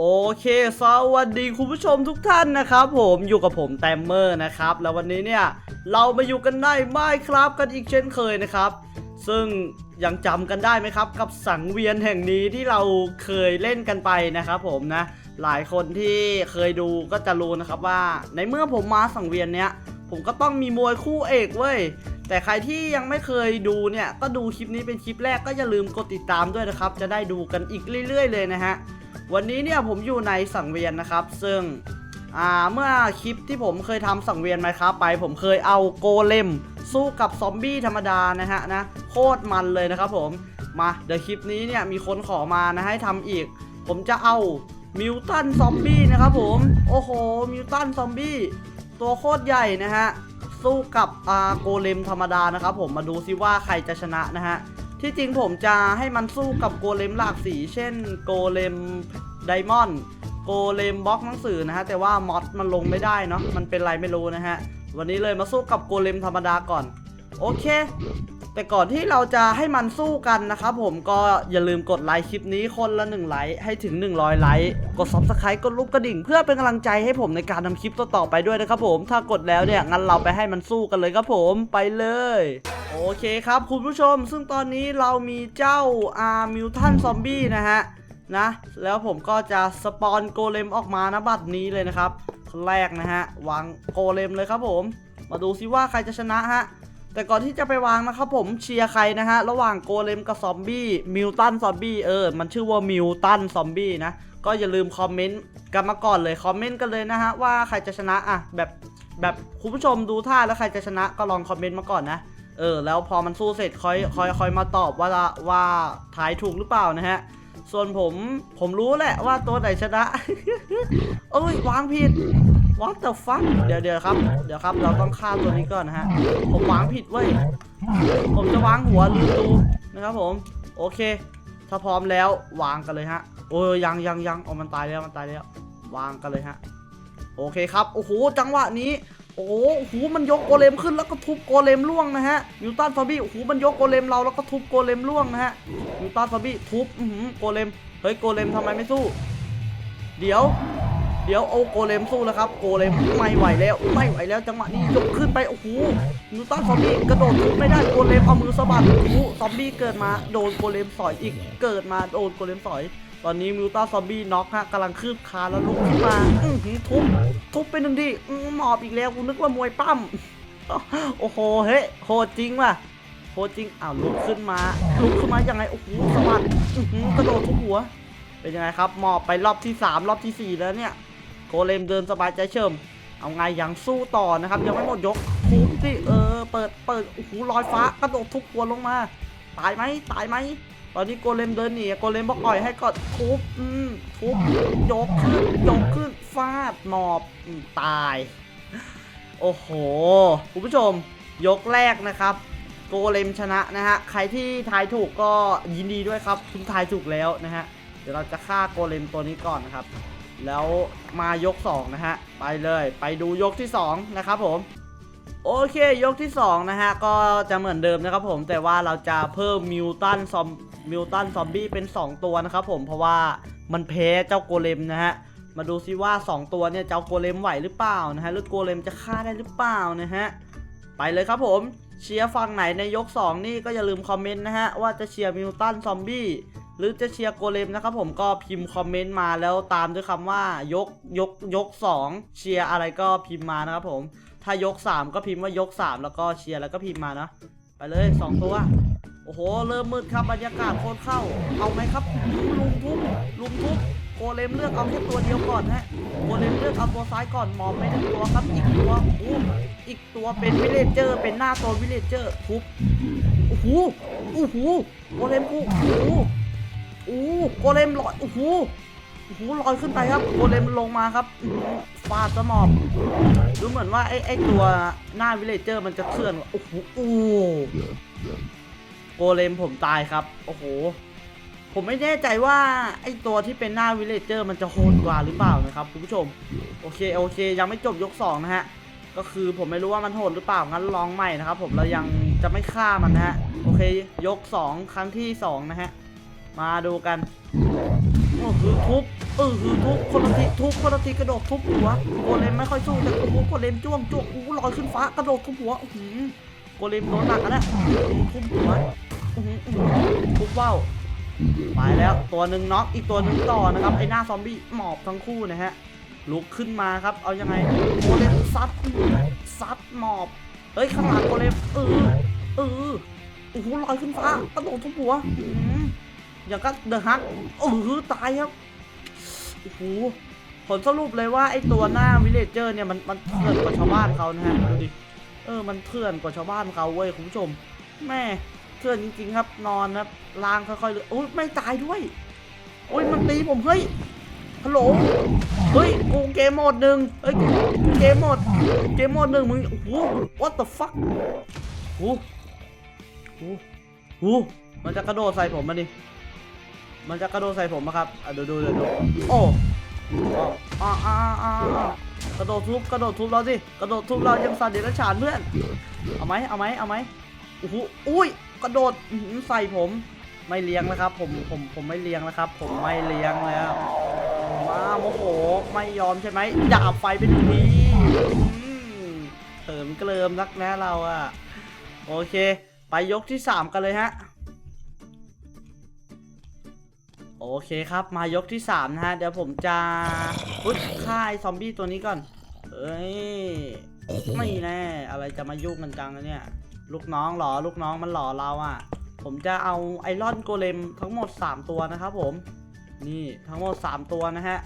โอเค สวัสดีคุณผู้ชมทุกท่านนะครับผมอยู่กับผมแตมเมอร์นะครับ แล้ววันนี้เนี่ย เรามาอยู่กันได้ไม่ครับกันอีกเช่นเคยนะครับ ซึ่งยังจำกันได้ไหมครับ กับสังเวียนแห่งนี้ที่เราเคยเล่นกันไปนะครับผมนะ หลายคนที่เคยดูก็จะรู้นะครับว่า ในเมื่อผมมาสังเวียนเนี้ยผมก็ต้องมีมวยคู่เอกเว้ยแต่ใครที่ยังไม่เคยดูเนี่ยก็ดูคลิปนี้เป็นคลิปแรกก็อย่าลืมกดติดตามด้วยนะครับ จะได้ดูกันอีกเรื่อย ๆ เลยนะฮะ วันนี้เนี่ยผมอยู่ในสังเวียนนะครับ ซึ่งอ่าเมื่อคลิปที่ผมเคยทำสังเวียนไหมครับไป ผมเคยเอาโกเลมสู้กับซอมบี้ธรรมดานะฮะนะโคตรมันเลยนะครับผมมาเดี๋ยวคลิปนี้เนี่ยมีคนขอมานะให้ทำอีก ผมจะเอามิวตันซอมบี้นะครับผมโอ้โหมิวตันซอมบี้ตัวโคตรใหญ่นะฮะสู้กับอาโกเลมธรรมดานะครับผมมาดูซิว่าใครจะชนะนะฮะ ที่จริงผมจะให้มันสู้กับโกเลมหลากสี เช่นโกเลมไดมอนด์โกเลมบล็อกหนังสือนะฮะ แต่ว่ามอดมันลงไม่ได้เนาะมันเป็นไรไม่รู้นะฮะ วันนี้เลยมาสู้กับโกเลมธรรมดาก่อน โอเค แต่ก่อนที่เราจะให้มันสู้กันนะครับผมก็อย่าลืมกดไลค์คลิปนี้คนละ1ไลค์ให้ถึง 100 ไลค์กด subscribe กดรูปกระดิ่ง เพื่อเป็นกำลังใจให้ผมในการทำคลิปต่อๆไปด้วยนะครับผมถ้ากดแล้วเนี่ยงั้นเราไปให้มันสู้กันเลยครับผมไปเลย โอเคครับคุณผู้ชม ซึ่งตอนนี้เรามีเจ้าอาร์มิวทันซอมบี้นะฮะนะแล้วผมก็จะสปอนโกเลมออกมานะบัดนี้เลยนะครับคนแรกนะฮะวางโกเลมเลยครับผม มาดูซิว่าใครจะชนะฮะแต่ก่อนที่จะไปวางนะครับผมเชียร์ใครนะฮะระหว่างโกเลมกับซอมบี้มิวตันซอมบี้เออมันชื่อว่ามิวตันซอมบี้นะก็อย่าลืมคอมเมนต์กันมาก่อนเลยคอมเมนต์กันเลยนะฮะว่าใครจะชนะอะแบบแบบคุณผู้ชมดูท่าแล้วใครจะชนะก็ลองคอมเมนต์มาก่อนนะ เออแล้วพอมันสู้เสร็จค่อยค่อยค่อยมาตอบว่าว่าทายถูกหรือเปล่านะฮะ ส่วนผมผมรู้แหละว่าตัวไหนชนะเอ้ยวางผิด What the fuck เดี๋ยวเดี๋ยวครับ เดี๋ยวครับ เราต้องฆ่าตัวนี้ก่อนนะฮะ ผมวางผิดเว้ย ผมจะวางหัวลืมดูนะครับผม โอเค ถ้าพร้อมแล้ววางกันเลยฮะ โอ้ยยังยังยังเอามันตายแล้วมันตายแล้ว วางกันเลยฮะ โอเคครับ โอ้โห จังหวะนี้ โอ้โหมันยกโกเลมขึ้นแล้วก็ทุบโกเลมล่วงนะฮะนิวตันฟาบี้โอ้โหมันยกโกเลมเราแล้วก็ทุบโกเลมล่วงนะฮะนิวตันฟาบี้ทุบอือหือโกเลมเฮ้ยโกเลมทำไมไม่สู้ เดี๋ยว เดี๋ยวเอาโกเลมสู้แล้วครับโกเลมไม่ไหวแล้วไม่ไหวแล้วจังหวะนี้ยกขึ้นไปโอ้โหนิวตันซอมบี้กระโดดทุบไม่ได้โกเลมเอามือสะบัดโอ้โหซอมบี้เกิดมาโดนโกเลมสอยอีกเกิดมาโดนโกเลมสอย ตอนนี้มิวต้าซอมบี้น็อกฮะกำลังคืบคานแล้วลุกขึ้นมาอื้อหือทุบทุบไปหนึ่งทีอื้อหมอบอีกแล้วกูนึกว่ามวยปั้มโอ้โหเฮ้โหดจริงว่ะโหดจริงอ้าวลุกขึ้นมาลุกขึ้นมายังไงโอ้โหสวัสดอื้อหือกระโดดทุบหัว เป็นยังไงครับหมอบไปรอบที่ 3 รอบทีสี่4 แล้วเนี่ยโกเลมเดินสบายใจเฉิมเอาไงยังสู้ต่อนะครับ ยังไม่หมดยกทุบสิเออเปิดเปิดโอ้โหลอยฟ้ากระโดดทุบหัวลงมา ตายไหมตายไหม ตอนนี้โกเลมเดินหนีโกเลมบอกปล่อยให้ก่อนทุบอืมทุบยกขึ้นยกขึ้นฟาดหมอบอืมตาย โอ้โหคุณผู้ชม ยกแรกนะครับ โกเลมชนะนะฮะใครที่ทายถูกก็ยินดีด้วยครับคุณทายถูกแล้วนะฮะเดี๋ยวเราจะฆ่าโกเลมตัวนี้ก่อนนะครับ แล้วมายก 2 นะฮะ ไปเลยไปดูยกที่ 2 นะครับผม โอเคยกที่ 2 นะฮะ ก็จะเหมือนเดิมนะครับผมแต่ว่าเราจะเพิ่มมิวตันซอม มิวตันซอมบี้เป็น 2 ตัวนะครับผมเพราะว่ามันแพ้เจ้าโกเลมนะฮะมาดูซิว่า 2 ตัวเนี่ยเจ้าโกเลมไหวหรือเปล่านะฮะหรือโกเลมจะฆ่าได้หรือเปล่านะฮะไปเลยครับผมเชียร์ฝั่งไหนในยก 2 นี่ก็อย่าลืมคอมเมนต์นะฮะว่าจะเชียร์มิวตันซอมบี้หรือจะเชียร์โกเลมนะครับผมก็พิมพ์คอมเมนต์มาแล้วตามด้วยคำว่ายกยกยก 2 เชียร์อะไรก็พิมพ์มานะครับผมถ้ายก 3 ก็พิมพ์ว่ายก 3 แล้วก็เชียร์แล้วก็พิมพ์มานะไปเลย 2 ตัว โอ้โห เริ่มมืดครับบรรยากาศโคตรเข้า เอาไหมครับ ลุมทุบลุมทุบโกเลมเลือกเอาแค่ตัวเดียวก่อนฮะโกเลมเลือกเอาตัวซ้ายก่อนหมองไม่ได้ตัวครับอีกตัวอู้อีกตัวเป็นวิเลเจอร์เป็นหน้าตัววิเลเจอร์ทุบโอ้โหโอ้โหโกเลมกูโอ้โหโอ้โกเลมลอยโอ้โหโอ้โหลอยขึ้นไปครับโกเลมลงมาครับฟาดสมอบดูเหมือนว่าไอ้ไอ้ตัวหน้าวิเลเจอร์มันจะเคลื่อนโอ้โหโอ้ โกเลมผมตายครับ โอ้โห ผมไม่แน่ใจว่าไอตัวที่เป็นหน้าวิลเลจเจอร์มันจะโหดกว่าหรือเปล่านะครับคุณผู้ชม โอเคโอเค ยังไม่จบยกสองนะฮะ ก็คือผมไม่รู้ว่ามันโหดหรือเปล่างั้นลองใหม่นะครับผมเรายังจะไม่ฆ่ามันนะฮะ โอเค ยกสองครั้งที่สองนะฮะ มาดูกันโอ้คือทุบเออคือทุบคนละทีทุบคนละทีกระโดดทุบหัวโกเลมไม่ค่อยสู้แต่โอ้โหโกเลมจ้วงจ้วงอู้ลอยขึ้นฟ้ากระโดดทุบหัวอื้อหือโกเลมโดนหนักอะนะทุบหัว อื้อหืออื้อหือทุบว่าวไปแล้วตัวหนึ่งน็อกอีกตัวหนึ่งต่อนะครับไอ้หน้าซอมบี้หมอบทั้งคู่นะฮะลุกขึ้นมาครับ เอายังไงโกเลมซัดซัดหมอบเฮ้ยข้างหลังโกเลมเออเออโอ้โหลอยขึ้นฟ้ากระโดดทุบหัวอื้อหืออย่างก็เดอะฮักเออตายครับโอ้โหผลสรุปเลยว่าไอ้ตัวหน้าวิลเลจเจอร์เนี่ยมันมันเถื่อนกว่าชาวบ้านเขานะฮะดูดิเออมันเถื่อนกว่าชาวบ้านเขาเว้ยคุณผู้ชมแม่ เถื่อนจริง ๆ ครับนอนนะครับลางค่อยๆเลยโอ้ยไม่ตายด้วย โอ้ยมันตีผมเฮ้ยฮัลโหลเฮ้ยกูเกมโหมดหนึ่งเฮ้ยเกมโหมดเกมโหมดหนึ่งมึงโอ้โห what the fuck โอ้โหโอ้โหมันจะกระโดดใส่ผมมาดิมันจะกระโดดใส่ผมอะครับอะดูดูดูดูโอ้อ่าอ่าอ่าอ่ากระโดดทุบกระโดดทุบเราสิกระโดดทุบเรายังสัตว์เดรัจฉานเพื่อนเอาไหมเอาไหมเอาไหมโอ้โหอุ้ย กระโดดหือใส่ผมไม่เลี้ยงแล้วครับ ผมผมผมไม่เลี้ยงแล้วครับ ผมไม่เลี้ยงแล้วมาโมโหไม่ยอมใช่ไหมดาบไฟเป็นงทีอืมเถิมเกลิมนักแนะเราอะโอเค ไปยกที่สามกันเลยฮะโอเคครับมายกที่สามนะฮะเดี๋ยวผมจะอุ๊ยฆ่าไอ้ซอมบี้ตัวนี้ก่อนเอ้ยไม่แน่อะไรจะมายุ่งกันจังเนี่ย ลูกน้องเหรอลูกน้องมันหล่อเราอะ่ะ ผมจะเอาไอรอนโกเลมทั้งหมด 3 ตัวนะครับผม นี่ทั้งหมด 3 ตัวนะฮะ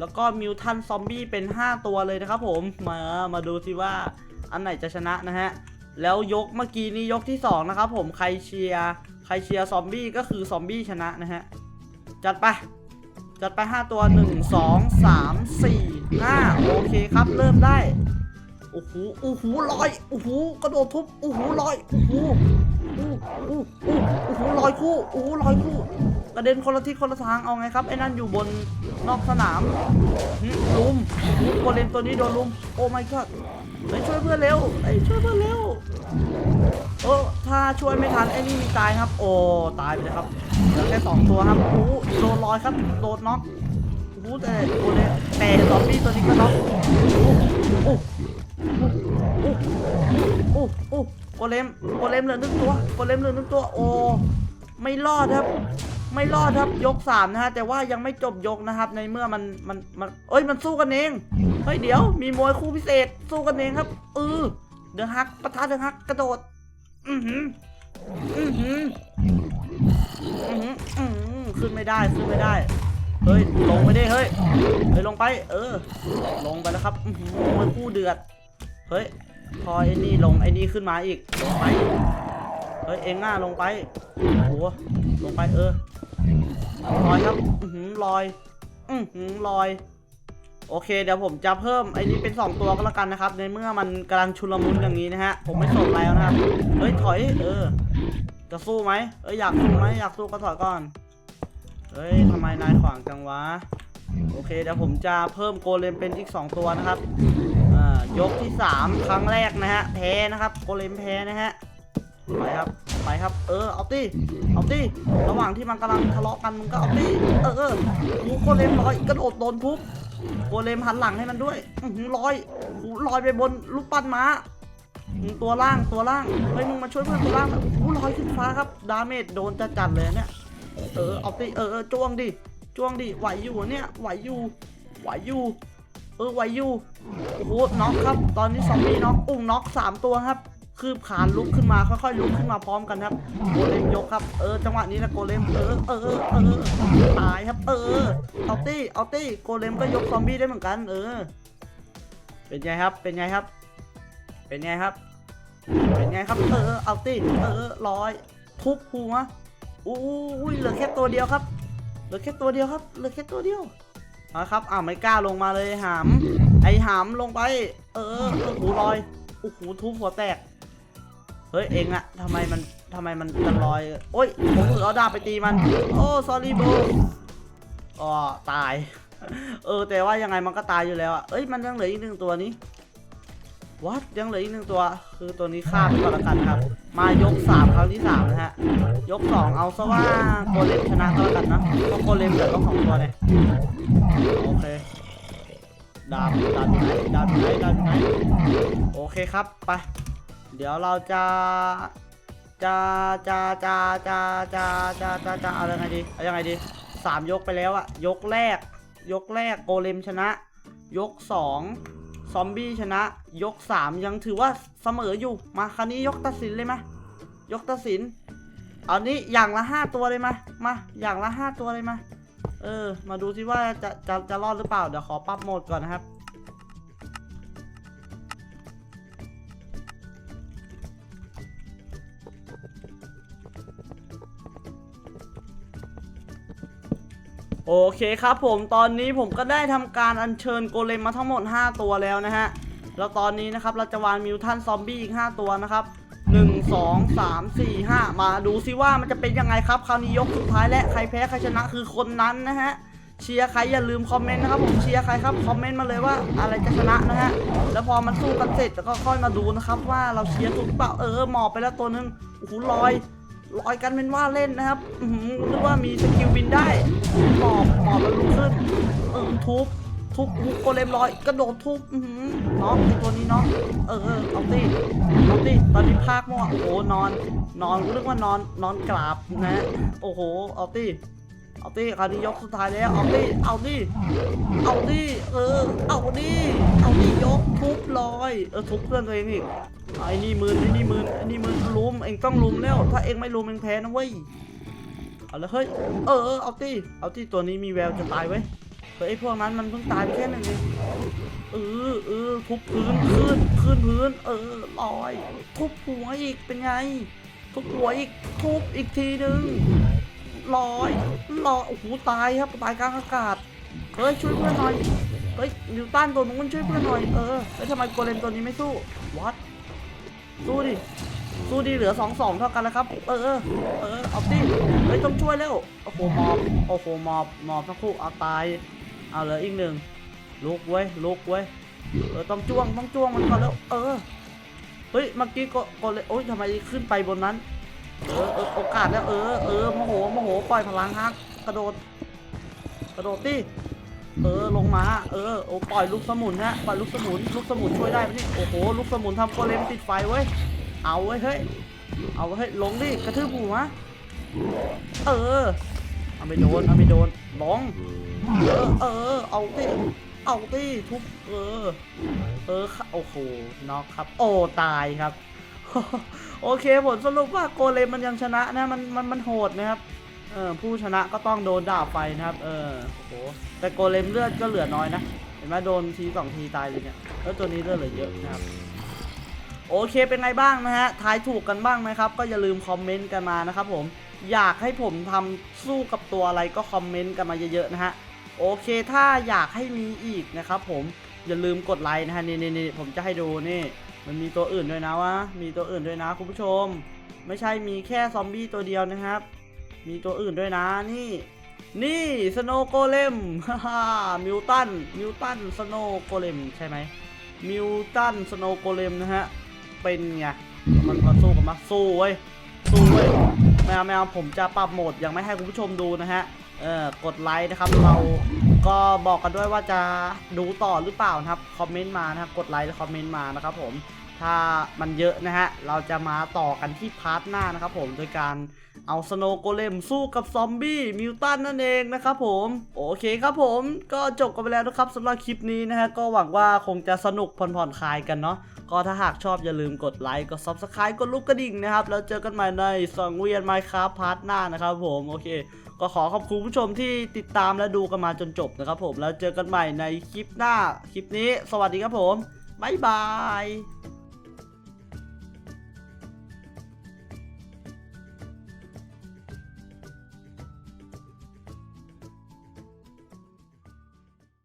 แล้วก็มิวทันซอมบี้เป็น 5 ตัวเลยนะครับผม มามาดูสิว่าอันไหนจะชนะนะฮะ แล้วยกเมื่อกี้นี้ยกที่ 2 นะครับผมใครเชียร์ใครเชียร์ซอมบี้ก็คือซอมบี้ชนะนะฮะ จัดไป จัดไป 5 ตัว 1 2 3 4 5 โอเคครับ เริ่มได้ โอ้โหโอ้โหลอยโอ้โหกระโดดทุบโอ้โหลอยโอ้โหโอ้โหโอ้โหโอ้โหลอยคู่โอ้โหลอยคู่กระเด็นคนละทิศคนละทางเอาไงครับไอ้นั่นอยู่บนนอกสนามลุมโอ้โหโกเลนตัวนี้โดนลุมโอ้ my god เฮ้ช่วยเพื่อนเร็วเฮ้ช่วยเพื่อนเร็วเออถ้าช่วยไม่ทันไอ้นี่มีตายครับ โอ้ตายไปเลยครับเหลือแค่สองตัวครับโอ้โดนลอยครับโดนน็อกโอ้แต่โอ้เลยแต่ซอมบี้ตัวนี้ก็น็อกโอ้ โอ้โหโอ้โหโอ้โกเลมโกเลมเหลือหนึ่งตัวโกเลมเหลือหนึ่งตัวโอ้ไม่รอดครับ ไม่รอดครับยกสามนะฮะแต่ว่ายังไม่จบยกนะครับ ในเมื่อมันมันมันเอ้ยมันสู้กันเองเฮ้ยเดี๋ยวมีมวยคู่พิเศษสู้กันเองครับเออเดือฮักปะทะเดือฮักกระโดดอือหืออือหืออือหืออือหือขึ้นไม่ได้ขึ้นไม่ได้เฮ้ยลงไปดิเฮ้ยเฮ้ยลงไป เออ ลงไปแล้วครับมวยคู่เดือด ฮ้ย พอไอ้นี่ลงไอ้นี่ขึ้นมาอีก ลงไป เฮ้ย เองง่าลงไป โอ้โห ลงไปเออ ลอยครับ อือหือลอย อือหือลอย โอเค เดี๋ยวผมจะเพิ่มไอ้นี้เป็น 2 ตัวก็แล้วกันนะครับ ในเมื่อมันกำลังชุลมุนอย่างนี้นะฮะ ผมไม่สนแล้วนะครับ เฮ้ย ถอย เออ จะสู้ไหมเอ้ย อยากสู้ไหมอยากสู้ก็ถอยก่อน เฮ้ยทำไมนายขวางจังวะ โอเค เดี๋ยวผมจะเพิ่มโกเลมเป็นอีก 2 ตัวนะครับ ยกที่ 3 ครั้งแรกนะฮะแพ้นะครับโกเลมแพ้นะฮะไปครับไปครับ เออเอาตีเอาตีระหว่างที่มันกำลังทะเลาะกันมึงก็เอาตีเออเออโอ้โกเลมลอยกระโดดโดนทุบโกเลมหันหลังให้มันด้วยอื้อหือลอยลอยไปบนรูปปั้นม้าตัวล่างตัวล่างเฮ้ยมึงมาช่วยเพื่อนตัวล่างอยโอ้ลอยขึ้นฟ้าครับ ดาเมจโดนจะจัดเลยเนี่ยเออเอาตีเออจ้วงดิจ้วงดิไหวอยู่เนี่ยไหวอยู่ไหวอยู่ เออไวอยู่โอ้โหน็อกครับ ตอนนี้ซอมบี้น็อกอุ้งน็อกสามตัวครับ คืบขานลุกขึ้นมาค่อยๆลุกขึ้นมาพร้อมกันครับโกเลมยกครับเออจังหวะนี้นะโกเลมเออเออเออตายครับ เออเอาตี้เอาตี้โกเลมก็ยกซอมบี้ได้เหมือนกัน เออ เป็นไงครับ เป็นไงครับ เป็นไงครับ เป็นไงครับ เออเอาตี้เออลอยทุบหัวอู้อุ้ยเหลือแค่ตัวเดียวครับ เหลือแค่ตัวเดียวครับ เหลือแค่ตัวเดียว เอาละครับอ้าวไม่กล้าลงมาเลยหาม ไอหามลงไป เออโอ้โหลอยโอ้โหทุบหัวแตก เฮ้ยเองอะทำไมมันทำไมมันจะลอย โอ้ยผมเผือเอาดาบไปตีมัน โอ้ sorry bro อ๋อตาย เออ แต่ว่ายังไงมันก็ตายอยู่แล้วอะเอ้ยมันยังเหลืออีกหนึ่งตัวนี้วัดยังเหลืออีกหนึ่งตัว คือตัวนี้ข้าไปก่อนละกันครับ มายกสามครั้งที่สามนะฮะ ยกสองเอาซะว่าโกเลมชนะก็แล้วกันนะเพราะโกเลมเหลือต้องสองตัวเนี่ย โอเคดาบดาบไหนดาบไหนดาบไหนโอเคครับไป เดี๋ยวเราจะจะจะจะจะจะจะจะจะเอายังไงดีเอายังไงดีสามยกไปแล้วอะยกแรก ยกแรกโกเลมชนะ ยกสองซอมบี้ชนะ ยกสามยังถือว่าเสมออยู่มาคราวนี้ยกตัดสินเลยมายกตัดสินเอานี้อย่างละห้าตัวเลยมามาอย่างละห้าตัวเลยมา เออ มาดูสิว่าจะจะจะรอดหรือเปล่า เดี๋ยวขอปรับโหมดก่อนนะครับ โอเคครับผมตอนนี้ผมก็ได้ทำการอัญเชิญโกเลมมาทั้งหมด 5 ตัวแล้วนะฮะ แล้วตอนนี้นะครับเราจะวางมิวทันซอมบี้อีก 5 ตัวนะครับ 1 2 3 4 มาดูซิว่ามันจะเป็นยังไงครับ คราวนี้ยกสุดท้ายและใครแพ้ใครชนะคือคนนั้นนะฮะเชียร์ใครอย่าลืมคอมเมนต์นะครับผมเชียร์ใครครับคอมเมนต์มาเลยว่าอะไรจะชนะนะฮะแล้วพอมันสู้กันเสร็จแล้วก็ค่อยมาดูนะครับ ว่าเราเชียร์ถูกเปล่าเออหมอบไปแล้วตัวนึงโอ้โหลอยลอยกันเป็นว่าเล่นนะครับอือหือนึกว่ามีสกิลบินได้หมอบหมอบแล้วลุกขึ้นเออทุบ ทุบทุบโกเลมลอยกระโดดทุบอือหือน้องตัวนี้น้องเออเอาตีเอาตีตอนนี้ภาคมั่วโอ้โหนอน นอนเรียกว่านอนนอนกราบนะ โอ้โหเอาตีเอาตีคราวนี้ยกสุดท้ายแล้วเอาตีเอาตีเอาตีเออ เอาดิเอาดิยกทุบลอย เออทุบเพื่อนตัวเองอีกไอ้นี่มืนไอ้นี่มืนไอ้นี่มืนลุมเองต้องลุมแล้ว ถ้าเองไม่ลุมเองแพ้นะเว้ยเอาลยเฮ้ยเออ เอาตีเอาตีตัวนี้มีแววจะตายเว้ย ไอ้พวกนั้นมันเพิ่งตายไปแค่หนึ่งเองเออเออทุบพื้นขึ้นขึ้นพื้น เออลอยทุบหัวอีกเป็นไงทุบหัวอีกทุบอีกทีหนึ่งลอยลอยโอ้โหตายครับตายกลางอากาศเฮ้ยช่วยเพื่อนหน่อยเฮ้ยนิวตันตัวนู้นช่วยเพื่อนหน่อยเออแล้วทำไมโกเลมตัวนี้ไม่สู้วัดสู้ดิสู้ดิเหลือสองสองเท่ากันแล้วครับ เออเออเออเอาดิเฮ้ยต้องช่วยแล้วโอ้โหมอบโอ้โหมอบมอบทั้งคู่เอาตาย เอาเหลืออีกหนึ่งลุกเว้ยลุกเว้ยเออต้องจ้วงต้องจ้วงมันก่อนแล้ว เออเฮ้ยเมื่อกี้ก็ก็เลยโอ๊ยทำไมขึ้นไปบนนั้น เออเออโอกาสแล้วเออเออโมโหโมโหปล่อยพลังฮักกระโดด กระโดดดิเออลงมา เออโอ้ปล่อยลูกสมุนนะปล่อยลูกสมุนลูกสมุนช่วยได้ไหมนี่โอ้โหลูกสมุนทำโกเลมติดไฟเว้ยเอาเว้ยเฮ้ยเอาเว้ยเฮ้ยลงดิกระทืบหัวเออ เอาไม่โดนเอาไม่โดนลงเออ เออ เอาดิเอาดิทุบเออ เออโอ้โหน็อกครับ โอ้ตายครับ โอเคผลสรุปว่าโกเลมมันยังชนะนะมันมันมันโหดนะครับเออผู้ชนะก็ต้องโดนดาบไฟนะครับ เออโอ้โหแต่โกเลมเลือดก็เหลือน้อยนะ เห็นไหมโดนทีสองทีตายเลยเนี่ยแล้วตัวนี้เลือดเหลือเยอะนะครับ โอเคเป็นไงบ้างนะฮะทายถูกกันบ้างไหมครับ ก็อย่าลืมคอมเมนต์กันมานะครับผมอยากให้ผมทำสู้กับตัวอะไรก็คอมเมนต์กันมาเยอะๆนะฮะโอเคถ้าอยากให้มีอีกนะครับผมอย่าลืมกดไลค์นะฮะนี่นี่นี่ผมจะให้ดูนี่ มันมีตัวอื่นด้วยนะวะมีตัวอื่นด้วยนะคุณผู้ชม ไม่ใช่มีแค่ซอมบี้ตัวเดียวนะครับ มีตัวอื่นด้วยนะนี่ นี่สโนโกเลมฮ่าฮ่ามิวตันมิวตันสโนโกเลมใช่ไหมมิวตันสโนโกเลมนะฮะ เป็นไงมันมาสู้กันมาสู้เว้ยสู้เว้ยแมวแมวผมจะปรับโหมดยังไม่ให้คุณผู้ชมดูนะฮะเออกดไลค์นะครับเราก็บอกกันด้วยว่าจะดูต่อหรือเปล่านะครับคอมเมนต์มานะครับกดไลค์และคอมเมนต์มานะครับผม ถ้ามันเยอะนะฮะ เราจะมาต่อกันที่พาร์ทหน้านะครับผม โดยการเอาสโนโกเลมสู้กับซอมบี้มิวตันนั่นเองนะครับผม โอเคครับผม ก็จบกันไปแล้วนะครับสำหรับคลิปนี้นะฮะ ก็หวังว่าคงจะสนุกผ่อนๆคลายกันเนาะ ก็ถ้าหากชอบอย่าลืมกดไลค์ กด Subscribe กดลูกกระดิ่งนะครับ แล้วเจอกันใหม่ในสังเวียนไมค์ครับพาร์ทหน้านะครับผม โอเค ก็ขอขอบคุณผู้ชมที่ติดตามและดูกันมาจนจบนะครับผม แล้วเจอกันใหม่ในคลิปหน้า คลิปนี้ สวัสดีครับผมบ๊ายบาย